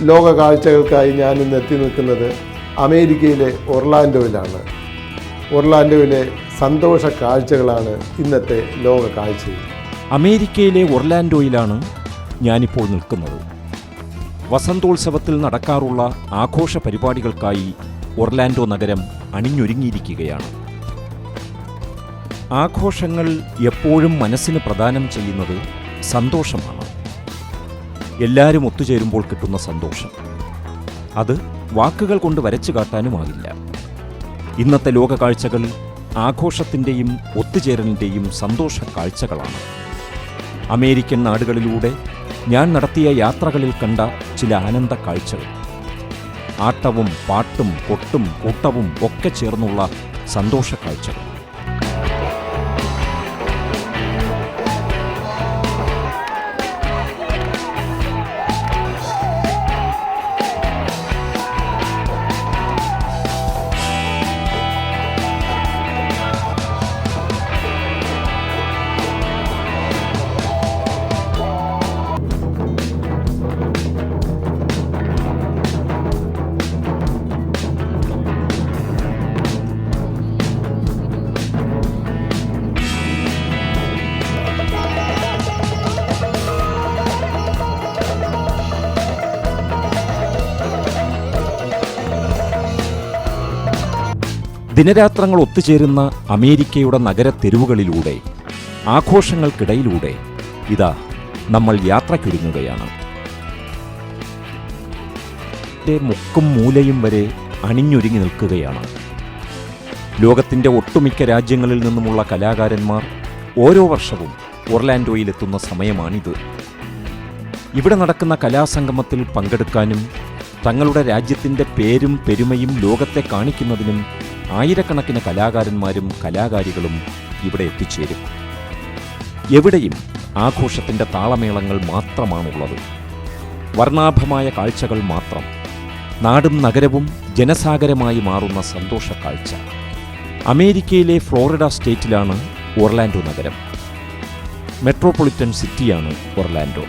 ലോക കാഴ്ചകൾക്കായി ഞാൻ ഇന്ന് എത്തി നിൽക്കുന്നത് അമേരിക്കയിലെ ഒർലാൻഡോയിലാണ്. ഒർലാൻഡോയിലെ സന്തോഷ കാഴ്ചകളാണ് ഇന്നത്തെ ലോക കാഴ്ച അമേരിക്കയിലെ ഒർലാൻഡോയിലാണ് ഞാനിപ്പോൾ നിൽക്കുന്നത്. വസന്തോത്സവത്തിൽ നടക്കാറുള്ള ആഘോഷ പരിപാടികൾക്കായി ഒർലാൻഡോ നഗരം അണിഞ്ഞൊരുങ്ങിയിരിക്കുകയാണ്. ആഘോഷങ്ങൾ എപ്പോഴും മനസ്സിന് പ്രദാനം ചെയ്യുന്നത് സന്തോഷമാണ്. എല്ലാവരും ഒത്തുചേരുമ്പോൾ കിട്ടുന്ന സന്തോഷം. അത് വാക്കുകൾ കൊണ്ട് വരച്ചു കാട്ടാനുമാകില്ല. ഇന്നത്തെ ലോക കാഴ്ചകൾ ആഘോഷത്തിന്റെയും ഒത്തുചേരലിന്റെയും സന്തോഷ കാഴ്ചകളാണ് അമേരിക്കൻ നാടുകളിലൂടെ ഞാൻ നടത്തിയ യാത്രകളിൽ കണ്ട ചില ആനന്ദ കാഴ്ചകൾ ആട്ടവും പാട്ടും കൊട്ടും കൂട്ടവും ഒക്കെ ചേർന്നുള്ള സന്തോഷ കാഴ്ചകൾ ദിനരാത്രങ്ങൾ ഒത്തുചേരുന്ന അമേരിക്കയുടെ നഗര തെരുവുകളിലൂടെ ആഘോഷങ്ങൾക്കിടയിലൂടെ ഇതാ നമ്മൾ യാത്രയ്ക്കൊരുങ്ങുകയാണ് ത്തെ മുക്കും മൂലയും വരെ അണിഞ്ഞൊരുങ്ങി നിൽക്കുകയാണ്. ലോകത്തിന്റെ ഒട്ടുമിക്ക രാജ്യങ്ങളിൽ നിന്നുമുള്ള കലാകാരന്മാർ ഓരോ വർഷവും ഒർലാൻഡോയിലെത്തുന്ന സമയമാണിത്. ഇവിടെ നടക്കുന്ന കലാസംഗമത്തിൽ പങ്കെടുക്കാനും തങ്ങളുടെ രാജ്യത്തിന്റെ പേരും പെരുമയും ലോകത്തെ കാണിക്കുന്നതിനും ആയിരക്കണക്കിന് കലാകാരന്മാരും കലാകാരികളും ഇവിടെ എത്തിച്ചേരും. എവിടെയും ആഘോഷത്തിന്റെ താളമേളങ്ങൾ മാത്രമാണുള്ളത്. വർണാഭമായ കാഴ്ചകൾ മാത്രം. നാടും നഗരവും ജനസാഗരമായി മാറുന്ന സന്തോഷ കാഴ്ച. അമേരിക്കയിലെ ഫ്ലോറിഡ സ്റ്റേറ്റിലാണ് ഒർലാൻഡോ നഗരം. മെട്രോപൊളിറ്റൻ സിറ്റിയാണ് ഒർലാൻഡോ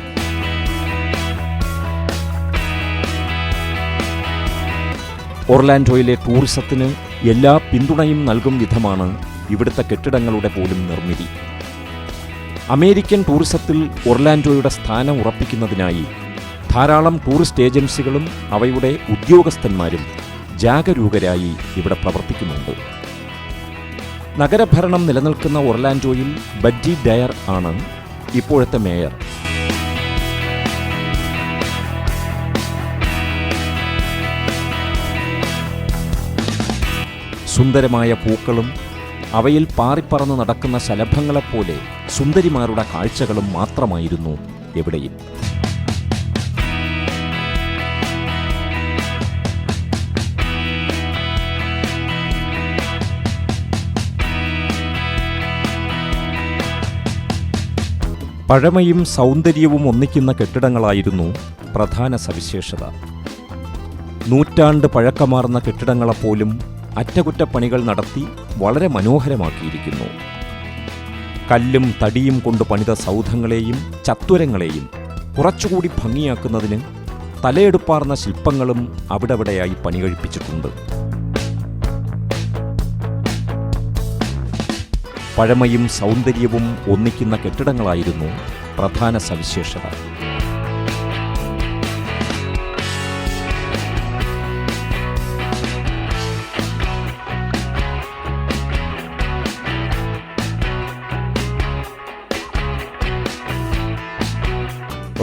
ഒർലാൻഡോയിലെ ടൂറിസത്തിന് എല്ലാ പിന്തുണയും നൽകും വിധമാണ് ഇവിടുത്തെ കെട്ടിടങ്ങളുടെ പോലും നിർമ്മിതി. അമേരിക്കൻ ടൂറിസത്തിൽ ഒർലാൻഡോയുടെ സ്ഥാനം ഉറപ്പിക്കുന്നതിനായി ധാരാളം ടൂറിസ്റ്റ് ഏജൻസികളും അവയുടെ ഉദ്യോഗസ്ഥന്മാരും ജാഗരൂകരായി ഇവിടെ പ്രവർത്തിക്കുന്നുണ്ട്. നഗരഭരണം നിലനിൽക്കുന്ന ഒർലാൻഡോയിൽ ബഡ്ജി ഡയർ ആണ് ഇപ്പോഴത്തെ മേയർ. സുന്ദരമായ പൂക്കളും അവയിൽ പാറിപ്പറന്ന് നടക്കുന്ന ശലഭങ്ങളെപ്പോലെ സുന്ദരിമാരുടെ കാഴ്ചകളും മാത്രമായിരുന്നു എവിടെയും. പഴമയും സൗന്ദര്യവും ഒന്നിക്കുന്ന കെട്ടിടങ്ങളായിരുന്നു പ്രധാന സവിശേഷത. നൂറ്റാണ്ട് പഴക്കമാർന്ന കെട്ടിടങ്ങളെപ്പോലും അറ്റകുറ്റപ്പണികൾ നടത്തി വളരെ മനോഹരമാക്കിയിരിക്കുന്നു. കല്ലും തടിയും കൊണ്ട് പണിത സൗധങ്ങളെയും ചത്വരങ്ങളെയും കുറച്ചുകൂടി ഭംഗിയാക്കുന്നതിന് തലയെടുപ്പാർന്ന ശില്പങ്ങളും അവിടെവിടെയായി പണികഴിപ്പിച്ചിട്ടുണ്ട്. പഴമയും സൗന്ദര്യവും ഒന്നിക്കുന്ന കെട്ടിടങ്ങളായിരുന്നു പ്രധാന സവിശേഷത.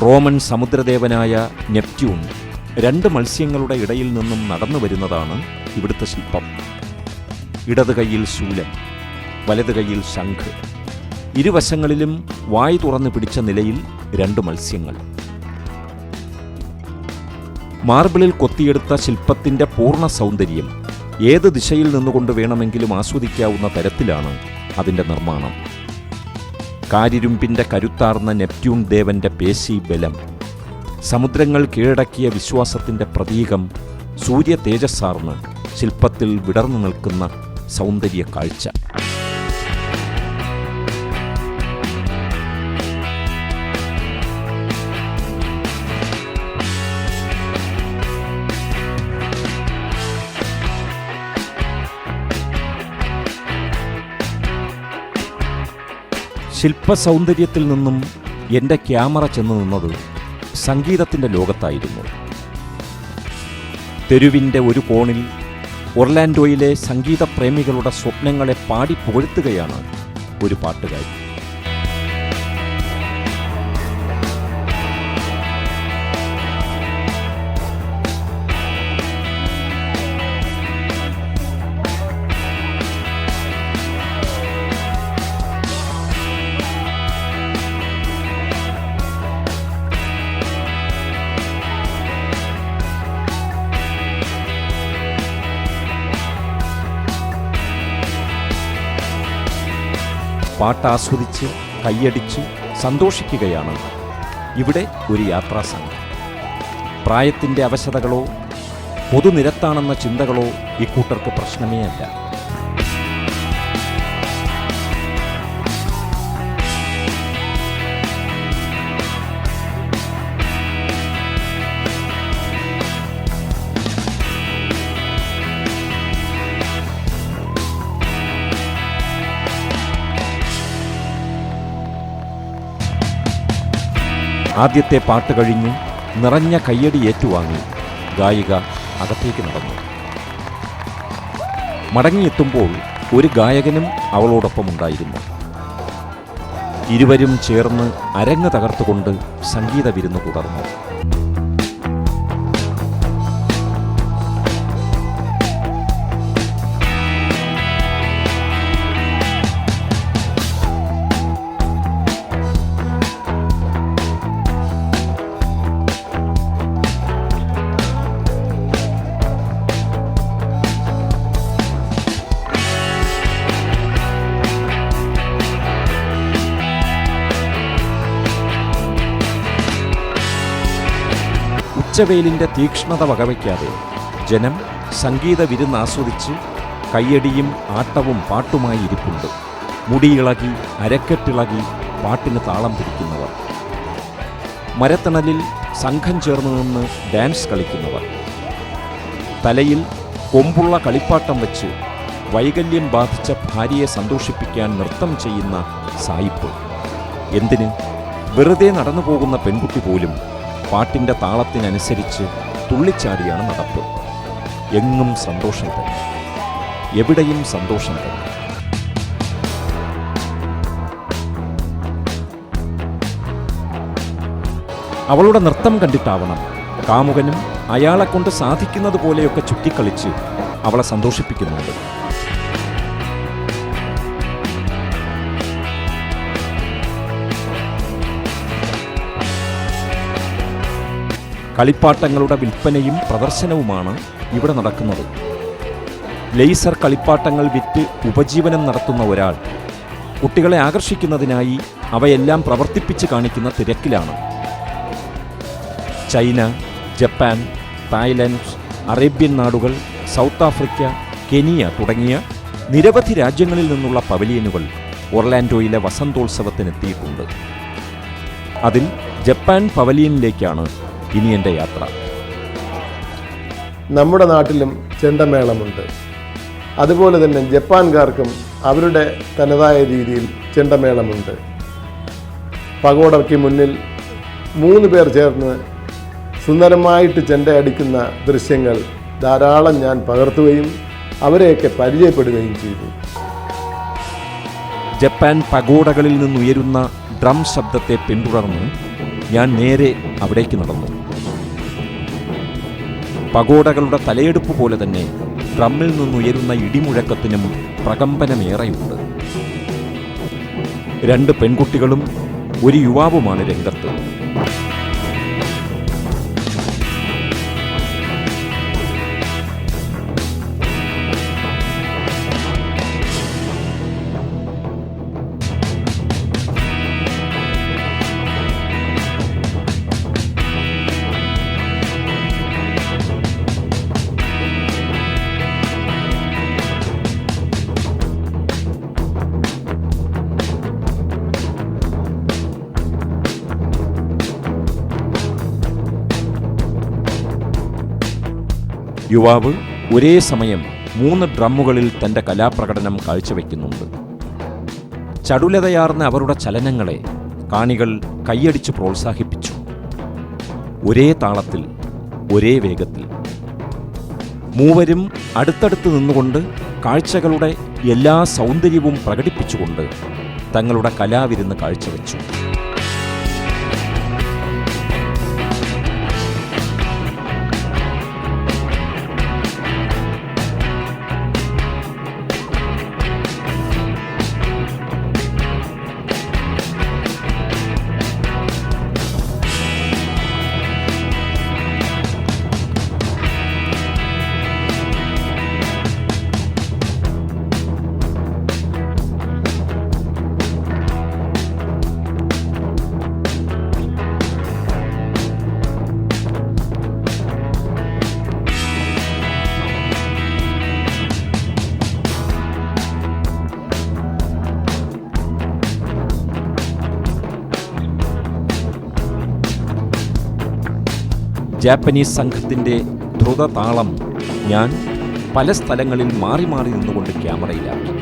റോമൻ സമുദ്രദേവനായ നെപ്റ്റ്യൂൺ രണ്ട് മത്സ്യങ്ങളുടെ ഇടയിൽ നിന്നും നടന്നു വരുന്നതാണ് ഇവിടുത്തെ ശില്പം. ഇടത് കൈയിൽ ശൂലം വലത് കൈയിൽ ശംഖ്. ഇരുവശങ്ങളിലും വായ് തുറന്നു പിടിച്ച നിലയിൽ രണ്ട് മത്സ്യങ്ങൾ. മാർബിളിൽ കൊത്തിയെടുത്ത ശില്പത്തിന്റെ പൂർണ സൗന്ദര്യം ഏത് ദിശയിൽ നിന്നുകൊണ്ട് വേണമെങ്കിലും ആസ്വദിക്കാവുന്ന തരത്തിലാണ് അതിന്റെ നിർമ്മാണം. കാരിരുമ്പിന്റെ കരുത്താർന്ന നെപ്റ്റ്യൂൺ ദേവന്റെ പേശി ബലം. സമുദ്രങ്ങൾ കീഴടക്കിയ വിശ്വാസത്തിന്റെ പ്രതീകം സൂര്യ തേജസ്സാർന്ന് ശില്പത്തിൽ വിടർന്നു നിൽക്കുന്ന സൗന്ദര്യ കാഴ്ച ശില്പസൗന്ദര്യത്തിൽ നിന്നും എന്റെ ക്യാമറ ചെന്ന് നിന്നത് സംഗീതത്തിന്റെ ലോകത്തായിരുന്നു. തെരുവിന്റെ ഒരു കോണിൽ ഒർലാൻഡോയിലെ സംഗീതപ്രേമികളുടെ സ്വപ്നങ്ങളെ പാടി ഒരു പാട്ടുകാരി. പാട്ടാസ്വദിച്ച് കൈയടിച്ച് സന്തോഷിക്കുകയാണ്. ഇവിടെ ഒരു യാത്രാസംഘം. പ്രായത്തിന്റെ അവശതകളോ പൊതുനിരത്താണെന്ന ചിന്തകളോ ഇക്കൂട്ടർക്ക് പ്രശ്നമേ അല്ല ആദ്യത്തെ പാട്ട് കഴിഞ്ഞ് നിറഞ്ഞ കയ്യടി ഏറ്റുവാങ്ങി. ഗായിക അകത്തേക്ക് നടന്നു. മടങ്ങിയെത്തുമ്പോൾ ഒരു ഗായകനും അവളോടൊപ്പം ഉണ്ടായിരുന്നു. ഇരുവരും ചേർന്ന് അരങ്ങ് തകർത്തുകൊണ്ട് സംഗീത വിരുന്ന് തുടർന്നു. ഉച്ചവെയിലിന്റെ തീക്ഷ്ണത വകവയ്ക്കാതെ ജനം സംഗീത വിരുന്ന് ആസ്വദിച്ച് കയ്യടിയും ആട്ടവും പാട്ടുമായി ഇരിപ്പുണ്ട്. മുടിയിളകി അരക്കെട്ടിളകി പാട്ടിന് താളം പിടിക്കുന്നവർ. മരത്തണലിൽ സംഘം ചേർന്ന് നിന്ന് ഡാൻസ് കളിക്കുന്നവർ. തലയിൽ കൊമ്പുള്ള കളിപ്പാട്ടം വെച്ച് വൈകല്യം ബാധിച്ച ഭാര്യയെ സന്തോഷിപ്പിക്കാൻ നൃത്തം ചെയ്യുന്ന സായിപ്പ്. എന്തിന്? വെറുതെ നടന്നു പോകുന്ന പെൺകുട്ടി പോലും പാട്ടിന്റെ താളത്തിനനുസരിച്ച് തുള്ളിച്ചാടിയാണ് നടപ്പ്. എങ്ങും സന്തോഷം തന്നെ. എവിടെയും സന്തോഷം തന്നെ. അവളുടെ നൃത്തം കണ്ടിട്ടാവണം കാമുകനും അയാളെ കൊണ്ട് സാധിക്കുന്നത് പോലെയൊക്കെ ചുറ്റിക്കളിച്ച് അവളെ സന്തോഷിപ്പിക്കുന്നുണ്ട്. കളിപ്പാട്ടങ്ങളുടെ വിൽപ്പനയും പ്രദർശനവുമാണ് ഇവിടെ നടക്കുന്നത്. ലേസർ കളിപ്പാട്ടങ്ങൾ വിറ്റ് ഉപജീവനം നടത്തുന്ന ഒരാൾ. കുട്ടികളെ ആകർഷിക്കുന്നതിനായി അവയെല്ലാം പ്രവർത്തിപ്പിച്ച് കാണിക്കുന്ന തിരക്കിലാണ്. ചൈന ജപ്പാൻ തായ്ലൻഡ് അറേബ്യൻ നാടുകൾ സൗത്ത് ആഫ്രിക്ക കെനിയ തുടങ്ങിയ നിരവധി രാജ്യങ്ങളിൽ നിന്നുള്ള പവലിയനുകൾ ഒർലാൻഡോയിലെ വസന്തോത്സവത്തിനെത്തിയിട്ടുണ്ട്. അതിൽ ജപ്പാൻ പവലിയനിലേക്കാണ് ഇനി എന്റെ യാത്ര. നമ്മുടെ നാട്ടിലും ചെണ്ടമേളമുണ്ട്. അതുപോലെ തന്നെ ജപ്പാൻകാർക്കും അവരുടെ തനതായ രീതിയിൽ ചെണ്ടമേളമുണ്ട്. പകോടയ്ക്ക് മുന്നിൽ മൂന്ന് പേർ ചേർന്ന് സുന്ദരമായിട്ട് ചെണ്ടയടിക്കുന്ന ദൃശ്യങ്ങൾ ധാരാളം ഞാൻ പകർത്തുകയും അവരെയൊക്കെ പരിചയപ്പെടുകയും ചെയ്തു. ജപ്പാൻ പകോടകളിൽ നിന്നുയരുന്ന ഡ്രം ശബ്ദത്തെ പിന്തുടർന്ന് ഞാൻ നേരെ അവിടേക്ക് നടന്നു. പഗോഡകളുടെ തലയെടുപ്പ് പോലെ തന്നെ ഡ്രമ്മിൽ നിന്നുയരുന്ന ഇടിമുഴക്കത്തിനും പ്രകമ്പനമേറെയുണ്ട്. രണ്ട് പെൺകുട്ടികളും ഒരു യുവാവുമാണ് രംഗത്ത്. യുവാവ് ഒരേ സമയം മൂന്ന് ഡ്രമ്മുകളിൽ തന്റെ കലാപ്രകടനം കാഴ്ചവെക്കുന്നുണ്ട്. ചടുലതയാർന്ന അവരുടെ ചലനങ്ങളെ കാണികൾ കൈയടിച്ച് പ്രോത്സാഹിപ്പിച്ചു. ഒരേ താളത്തിൽ ഒരേ വേഗത്തിൽ. മൂവരും അടുത്തടുത്ത് നിന്നുകൊണ്ട് കാഴ്ചകളുടെ എല്ലാ സൗന്ദര്യവും പ്രകടിപ്പിച്ചുകൊണ്ട് തങ്ങളുടെ കലാവിരുന്ന് കാഴ്ചവെച്ചു. ജാപ്പനീസ് സംഘത്തിന്റെ ദ്രുതതാളം ഞാൻ പല സ്ഥലങ്ങളിൽ മാറി മാറി നിന്നുകൊണ്ട് ക്യാമറയിലാക്കി.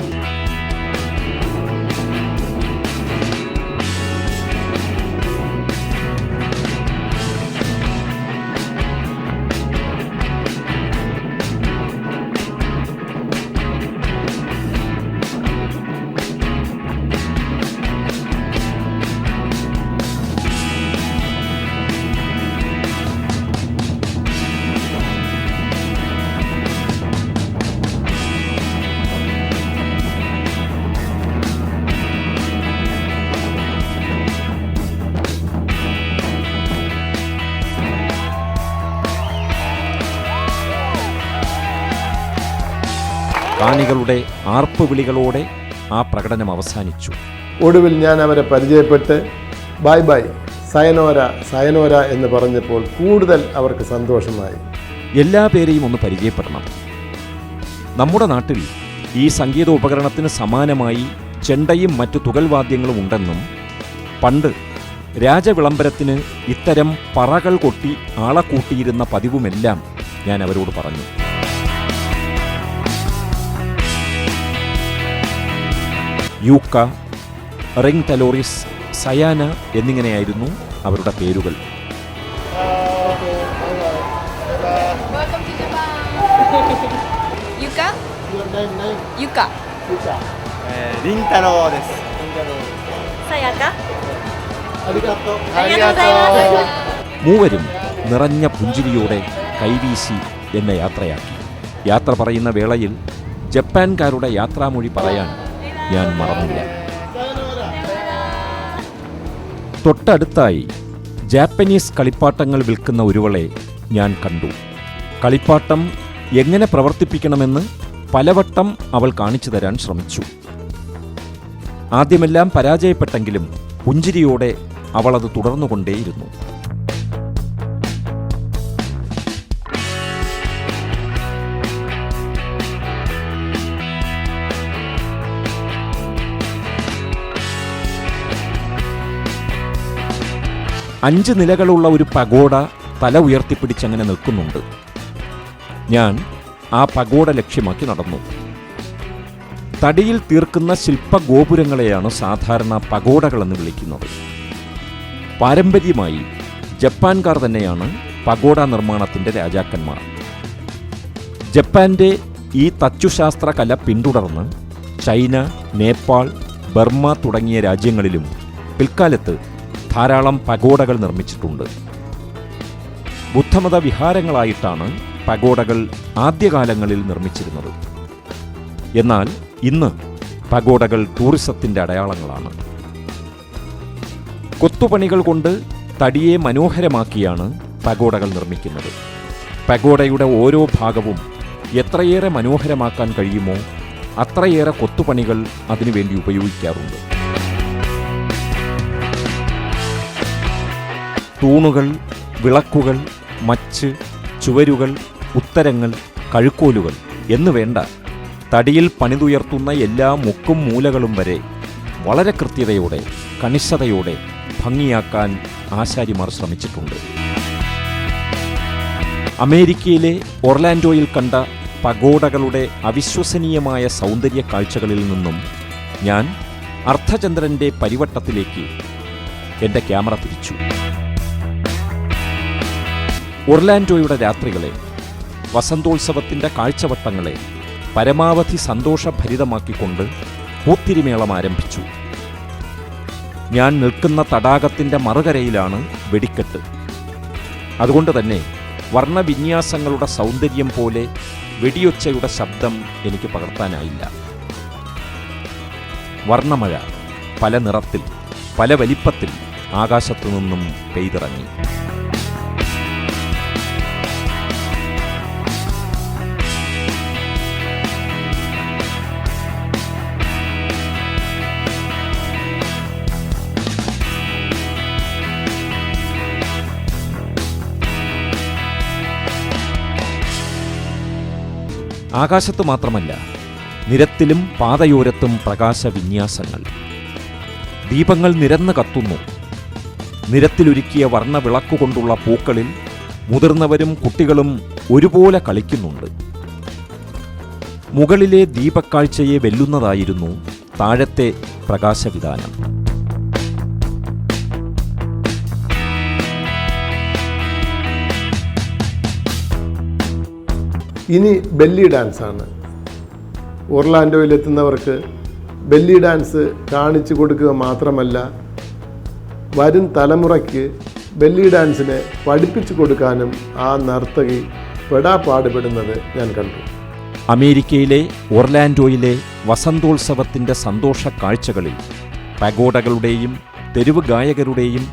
കാണികളുടെ ആർപ്പുവിളികളോടെ ആ പ്രകടനം അവസാനിച്ചു. ഒടുവിൽ ഞാൻ അവരെ പരിചയപ്പെട്ട് ബൈ ബൈ സയനോര സയനോര എന്ന് പറഞ്ഞപ്പോൾ കൂടുതൽ അവർക്ക് സന്തോഷമായി. എല്ലാ പേരെയും ഒന്ന് പരിചയപ്പെടണം. നമ്മുടെ നാട്ടിൽ ഈ സംഗീത ഉപകരണത്തിന് സമാനമായി ചെണ്ടയും മറ്റു തുകൽവാദ്യങ്ങളും ഉണ്ടെന്നും പണ്ട് രാജവിളംബരത്തിന് ഇത്തരം പറകൾ കൊട്ടി ആളെ കൂട്ടിയിരുന്ന പതിവുമെല്ലാം ഞാൻ അവരോട് പറഞ്ഞു. യൂക്ക റിംഗ് തലോറിസ് സയാന എന്നിങ്ങനെയായിരുന്നു അവരുടെ പേരുകൾ. മൂവരും നിറഞ്ഞ പുഞ്ചിരിയോടെ കൈവീശി എന്ന യാത്രയാക്കി. യാത്ര പറയുന്ന വേളയിൽ ജപ്പാൻകാരുടെ യാത്രാമൊഴി പറയാൻ ഞാൻ മറന്നില്ല. തൊട്ടടുത്തായി ജാപ്പനീസ് കളിപ്പാട്ടങ്ങൾ വിൽക്കുന്ന ഒരുവളെ ഞാൻ കണ്ടു. കളിപ്പാട്ടം എങ്ങനെ പ്രവർത്തിപ്പിക്കണമെന്ന് പലവട്ടം അവൾ കാണിച്ചു തരാൻ ശ്രമിച്ചു. ആദ്യമെല്ലാം പരാജയപ്പെട്ടെങ്കിലും പുഞ്ചിരിയോടെ അവളത് തുടർന്നുകൊണ്ടേയിരുന്നു. അഞ്ച് നിലകളുള്ള ഒരു പഗോഡ തല ഉയർത്തിപ്പിടിച്ചങ്ങനെ നിൽക്കുന്നുണ്ട്. ഞാൻ ആ പഗോഡ ലക്ഷ്യമാക്കി നടന്നു. തടിയിൽ തീർക്കുന്ന ശില്പഗോപുരങ്ങളെയാണ് സാധാരണ പഗോഡകളെന്ന് വിളിക്കുന്നത്. പാരമ്പര്യമായി ജപ്പാൻകാർ തന്നെയാണ് പഗോഡ നിർമ്മാണത്തിന്റെ രാജാക്കന്മാർ. ജപ്പാന്റെ ഈ തച്ചുശാസ്ത്ര കല പിന്തുടർന്ന് ചൈന നേപ്പാൾ ബർമ്മ തുടങ്ങിയ രാജ്യങ്ങളിലും പിൽക്കാലത്ത് ധാരാളം പഗോഡകൾ നിർമ്മിച്ചിട്ടുണ്ട്. ബുദ്ധമത വിഹാരങ്ങളായിട്ടാണ് പഗോഡകൾ ആദ്യകാലങ്ങളിൽ നിർമ്മിച്ചിരുന്നത്. എന്നാൽ ഇന്ന് പഗോഡകൾ ടൂറിസത്തിന്റെ അടയാളങ്ങളാണ്. കൊത്തുപണികൾ കൊണ്ട് തടിയെ മനോഹരമാക്കിയാണ് പഗോഡകൾ നിർമ്മിക്കുന്നത്. പഗോഡയുടെ ഓരോ ഭാഗവും എത്രയേറെ മനോഹരമാക്കാൻ കഴിയുമോ അത്രയേറെ കൊത്തുപണികൾ അതിനുവേണ്ടി ഉപയോഗിക്കാറുണ്ട്. തൂണുകൾ വിളക്കുകൾ മച്ച് ചുവരുകൾ ഉത്തരങ്ങൾ കഴുക്കോലുകൾ എന്ന് വേണ്ട. തടിയിൽ പണിതുയർത്തുന്ന എല്ലാ മുക്കും മൂലകളും വരെ വളരെ കൃത്യതയോടെ കണിശതയോടെ ഭംഗിയാക്കാൻ ആശാരിമാർ ശ്രമിച്ചിട്ടുണ്ട്. അമേരിക്കയിലെ ഒർലാൻഡോയിൽ കണ്ട പഗോഡകളുടെ അവിശ്വസനീയമായ സൗന്ദര്യ കാഴ്ചകളിൽ നിന്നും ഞാൻ അർദ്ധചന്ദ്രന്റെ പരിവട്ടത്തിലേക്ക് എന്റെ ക്യാമറ തിരിച്ചു. ഒർലാൻഡോയുടെ രാത്രികളെ വസന്തോത്സവത്തിന്റെ കാഴ്ചവട്ടങ്ങളെ പരമാവധി സന്തോഷഭരിതമാക്കിക്കൊണ്ട് പൂത്തിരിമേളം ആരംഭിച്ചു. ഞാൻ നിൽക്കുന്ന തടാകത്തിന്റെ മറുകരയിലാണ് വെടിക്കെട്ട്. അതുകൊണ്ട് തന്നെ വർണവിന്യാസങ്ങളുടെ സൗന്ദര്യം പോലെ വെടിയൊച്ചയുടെ ശബ്ദം എനിക്ക് പകർത്താനായില്ല. വർണമഴ പല നിറത്തിൽ പല വലിപ്പത്തിൽ ആകാശത്തു നിന്നും പെയ്തിറങ്ങി. ആകാശത്ത് മാത്രമല്ല നിരത്തിലും പാതയോരത്തും പ്രകാശ വിന്യാസങ്ങൾ ദീപങ്ങൾ നിരന്ന് കത്തുന്നു. നിരത്തിലൊരുക്കിയ വർണവിളക്കുകൊണ്ടുള്ള പൂക്കളിൽ മുതിർന്നവരും കുട്ടികളും ഒരുപോലെ കളിക്കുന്നുണ്ട്. മുകളിലെ ദീപക്കാഴ്ചയെ വെല്ലുന്നതായിരുന്നു താഴത്തെ പ്രകാശവിധാനം. ഇനി ബെല്ലി ഡാൻസാണ്. ഒർലാൻഡോയിലെത്തുന്നവർക്ക് ബെല്ലി ഡാൻസ് കാണിച്ചു കൊടുക്കുക മാത്രമല്ല വരും തലമുറയ്ക്ക് ബെല്ലി ഡാൻസിനെ പഠിപ്പിച്ചു കൊടുക്കാനും ആ നർത്തകി പെടാ പാടുപെടുന്നത് ഞാൻ കണ്ടു. അമേരിക്കയിലെ ഒർലാൻഡോയിലെ വസന്തോത്സവത്തിന്റെ സന്തോഷ കാഴ്ചകളിൽ പഗോഡകളുടെയും തെരുവ് ഗായകരുടെയും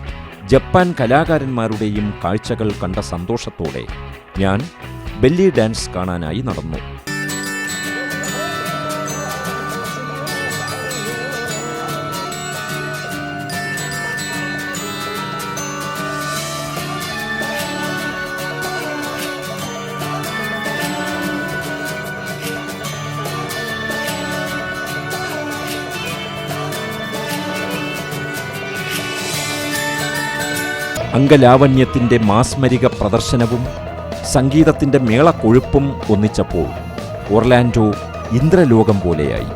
ജപ്പാൻ കലാകാരന്മാരുടെയും കാഴ്ചകൾ കണ്ട സന്തോഷത്തോടെ ഞാൻ ബെല്ലി ഡാൻസ് കാണാനായി നടന്നു. അംഗലാവണ്യത്തിന്റെ മാസ്മരിക പ്രദർശനവും സംഗീതത്തിന്റെ മേളക്കൊഴുപ്പും ഒന്നിച്ചപ്പോൾ ഒർലാൻഡോ ഇന്ദ്രലോകം പോലെയായി.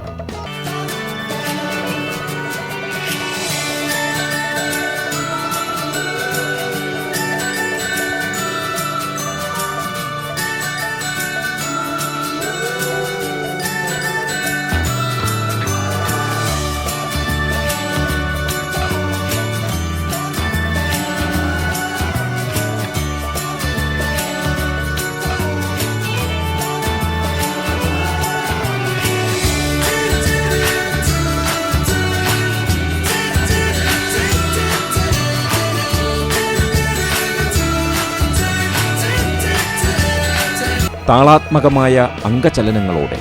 താളാത്മകമായ അംഗചലനങ്ങളോടെ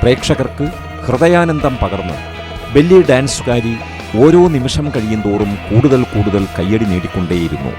പ്രേക്ഷകർക്ക് ഹൃദയാനന്ദം പകർന്ന് ബെല്ലി ഡാൻസുകാരി ഓരോ നിമിഷം കഴിയും തോറും കൂടുതൽ കൂടുതൽ കയ്യടി നേടിക്കൊണ്ടേയിരുന്നു.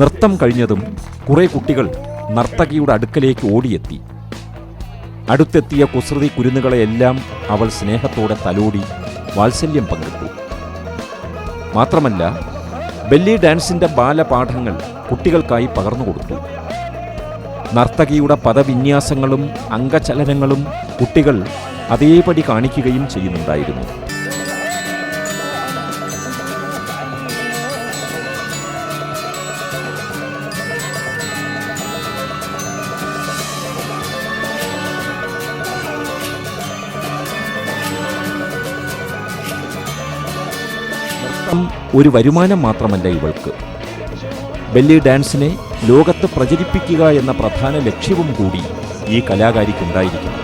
നൃത്തം കഴിഞ്ഞതും കുറേ കുട്ടികൾ നർത്തകിയുടെ അടുക്കലേക്ക് ഓടിയെത്തി. അടുത്തെത്തിയ കുസൃതി കുരുന്നുകളെയെല്ലാം അവൾ സ്നേഹത്തോടെ തലോടി വാത്സല്യം പങ്കിട്ടു മാത്രമല്ല ബെല്ലി ഡാൻസിന്റെ ബാലപാഠങ്ങൾ കുട്ടികൾക്കായി പകർന്നുകൊടുത്തു നർത്തകിയുടെ പദവിന്യാസങ്ങളും അംഗചലനങ്ങളും കുട്ടികൾ അതേപടി കാണിക്കുകയും ചെയ്യുന്നുണ്ടായിരുന്നു. ഒരു വരുമാനം മാത്രമല്ല ഇവൾക്ക്. ബെല്ലി ഡാൻസിനെ ലോകത്ത് പ്രചരിപ്പിക്കുക എന്ന പ്രധാന ലക്ഷ്യവും കൂടി ഈ കലാകാരിക്കുണ്ടായിരിക്കണം.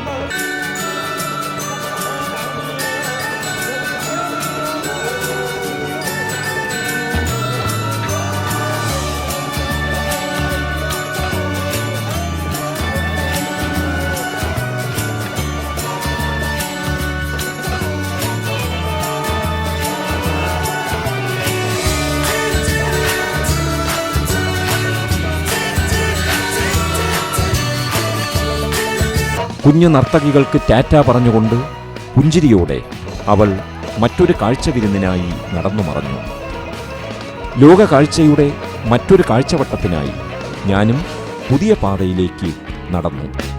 കുഞ്ഞു നർത്തകികൾക്ക് ടാറ്റ പറഞ്ഞുകൊണ്ട് പുഞ്ചിരിയോടെ അവൾ മറ്റൊരു കാഴ്ച വിരുന്നിനായി നടന്നു മറഞ്ഞു. ലോക കാഴ്ചയുടെ മറ്റൊരു കാഴ്ചവട്ടത്തിനായി ഞാനും പുതിയ പാതയിലേക്ക് നടന്നു.